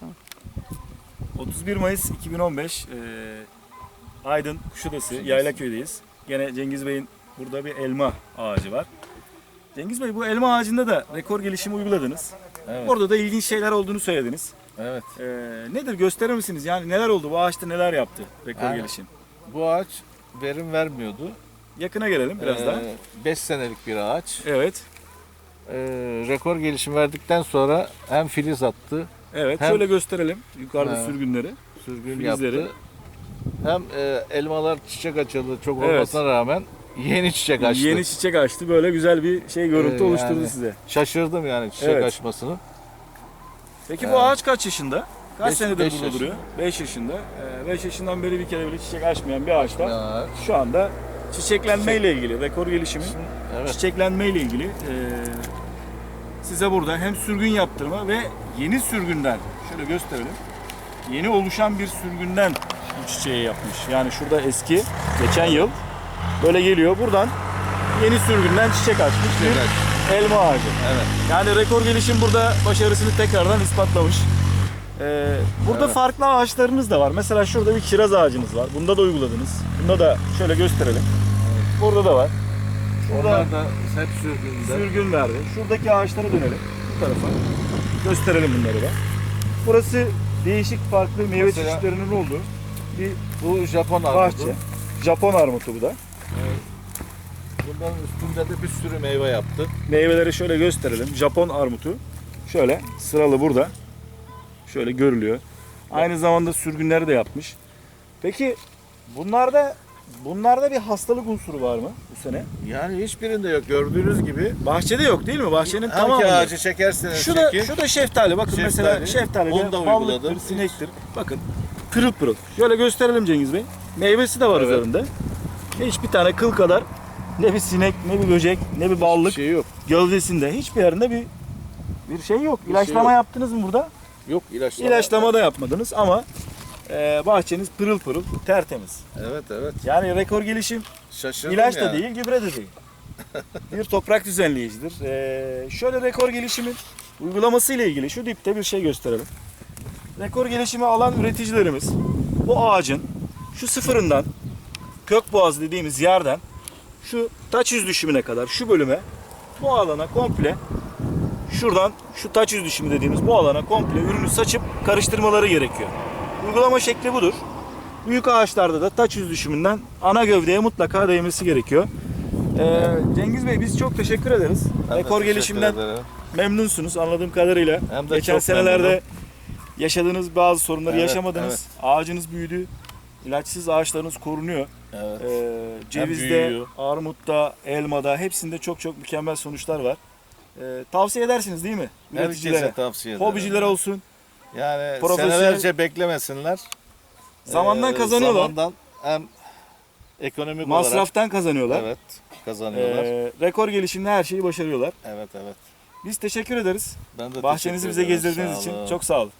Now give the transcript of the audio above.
Tamam. 31 Mayıs 2015 e, Aydın Kuşadası Yaylaköy'deyiz. Gene Cengiz Bey'in burada bir elma ağacı var. Cengiz Bey bu elma ağacında da rekor gelişimi uyguladınız. Evet. Orada da ilginç şeyler olduğunu söylediniz. Evet. E, nedir gösterir misiniz? Yani neler oldu? Bu ağaçta neler yaptı rekor Yani- gelişim? Bu ağaç verim vermiyordu. Yakına gelelim biraz daha. 5 senelik bir ağaç. Evet. Ee, rekor gelişim verdikten sonra hem filiz attı, Evet. Hem- Şöyle gösterelim yukarıda Ha. sürgünleri. sürgün Filizleri. yaptı. Hem e, elmalar çiçek açıldı çok Evet. olmasına rağmen yeni çiçek açtı. Yeni çiçek açtı. Böyle güzel bir şey görüntü Ee, oluşturdu yani- size. Şaşırdım yani çiçek Evet. açmasını. Peki bu Evet. ağaç kaç yaşında? Kaç Beş- senedir beş burada yaşında. duruyor? 5 yaşında. 5 yaşından beri bir kere bile çiçek açmayan bir ağaçta Ya, şu anda çiçeklenme ile ilgili, rekor gelişimi, evet. çiçeklenme ile ilgili e, size burada hem sürgün yaptırma ve yeni sürgünden, şöyle gösterelim. Yeni oluşan bir sürgünden bu çiçeği yapmış. Yani şurada eski, geçen yıl böyle geliyor. Buradan yeni sürgünden çiçek açmış bir elma ağacı. Evet. Yani rekor gelişim burada başarısını tekrardan ispatlamış. Ee, burada Evet. farklı ağaçlarınız da var. Mesela şurada bir kiraz ağacınız var. Bunda da uyguladınız. Bunda da şöyle gösterelim. Burada da var. Onlar da hep sürgünde. sürgün verdi. Şuradaki ağaçlara dönelim. Bu tarafa. Gösterelim bunları da. Burası değişik farklı meyve Mesela- çeşitlerinin olduğu bir Bu Japon bahçe. armudu. Japon armutu bu da. Bunların üstünde de bir sürü meyve yaptı. Meyveleri şöyle gösterelim. Japon armutu. Şöyle sıralı burada. Şöyle görülüyor. Aynı zamanda sürgünleri de yapmış. Peki bunlarda bunlarda bir hastalık unsuru var mı bu sene? Yani hiçbirinde yok gördüğünüz gibi. Bahçede yok değil mi? Bahçenin Hangi tamamında. ağacı çekerseniz Şu da, çekin. şu da şeftali. Bakın mesela Şeftali. şeftali Onu da ballıktır, uyguladım. sinektir. Bakın pırıl pırıl. Şöyle gösterelim Cengiz Bey. Meyvesi de var Evet. üzerinde. Hiçbir tane kıl kadar ne bir sinek, ne bir böcek, ne bir ballık şey yok. gövdesinde hiçbir yerinde bir bir şey yok. Bir İlaçlama şey yok. yaptınız mı burada? Yok ilaçlama. İlaçlama da yapmadınız ama e, bahçeniz pırıl pırıl, tertemiz. Evet evet. Yani rekor gelişim Şaşırdım ilaç ya. da değil, gübre de değil. bir toprak düzenleyicidir. E, şöyle rekor gelişimin uygulaması ile ilgili şu dipte bir şey gösterelim. Rekor gelişimi alan üreticilerimiz bu ağacın şu sıfırından kök boğaz dediğimiz yerden şu taç yüz düşümüne kadar şu bölüme bu alana komple şuradan şu taç yüz düşümü dediğimiz bu alana komple ürünü saçıp karıştırmaları gerekiyor. Uygulama şekli budur. Büyük ağaçlarda da taç yüz düşümünden ana gövdeye mutlaka değmesi gerekiyor. Ee, Cengiz Bey biz çok teşekkür ederiz. Ben Rekor gelişimden ederim. memnunsunuz anladığım kadarıyla. Hem de Geçen senelerde memnunum. yaşadığınız bazı sorunları Evet, yaşamadınız. Ağacınız büyüdü. İlaçsız ağaçlarınız korunuyor. Evet. Ee, cevizde, armutta, elmada hepsinde çok çok mükemmel sonuçlar var. Ee, tavsiye edersiniz değil mi? Üreticilere, tavsiye ederim. hobicilere olsun. Yani Profesyonel- senelerce beklemesinler. Zamandan Ee, kazanıyorlar. Zamandan hem ekonomik olarak Masraftan kazanıyorlar. evet kazanıyorlar. Ee, rekor gelişimde her şeyi başarıyorlar. evet evet. Biz teşekkür ederiz. Ben de Bahçenizi teşekkür bize ederim. gezdirdiğiniz Sağ için olun. çok sağ olun.